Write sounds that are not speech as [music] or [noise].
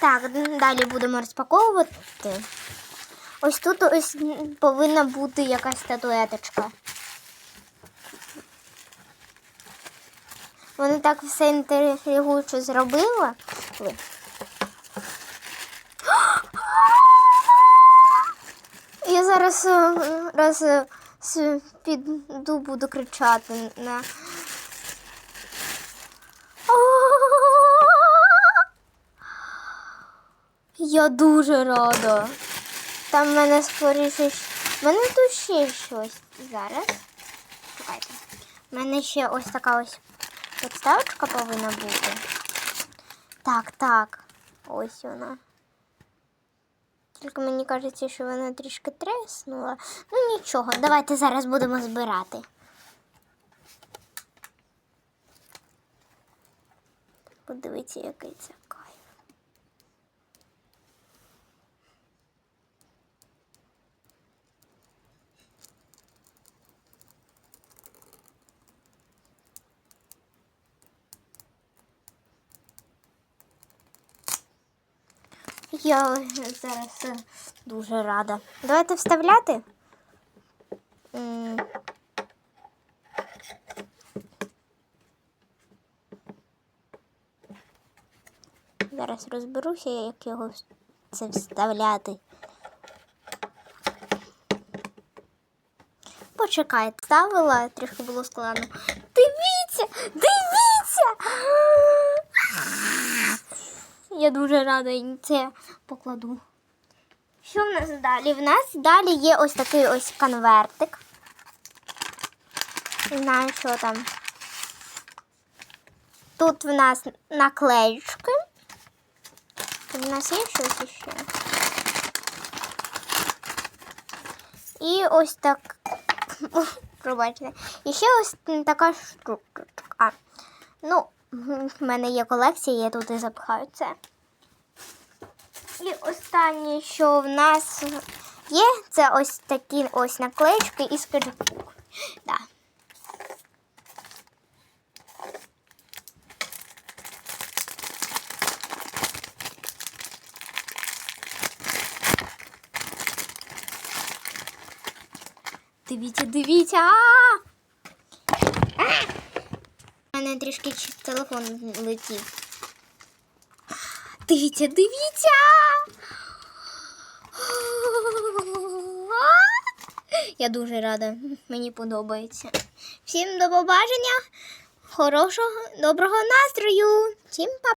Так, далі будемо розпаковувати. Ось тут ось повинна бути якась статуеточка. Вони так все інтригуюче зробили. [gasps] Я зараз е, раз е, піду буду кричати на. Я дуже рада. Там в мене скоріше. В мене тут ще щось зараз. Чекайте. У мене ще ось така ось підставочка повинна бути. Так, так. Ось вона. Тільки мені кажеться, що вона трішки треснула. Ну нічого, давайте зараз будемо збирати. Подивіться, який це Я зараз е, дуже рада. Давайте вставляти. Зараз розберуся, як його це вставляти. Почекайте, ставила, трішки було складно. Дивіться! Дивіться! Я дуже рада і це покладу. Що в нас далі? В нас далі є ось такий ось конвертик. Не знаю, що там. Тут в нас наклеючки. Тут в нас є щось іще. І ось так. Пробачте. І ще ось така штука. Ну, в мене є колекція, я тут і запхаю це. І останнє, що в нас є, це ось такі ось наклеїчки і скетчбук. Да. Дивіться, дивіться. А! Мене трішки телефон летів. Дивіться, дивіться. Я дуже рада. Мені подобається. Всім до побачення. Хорошого, доброго настрою. Всім па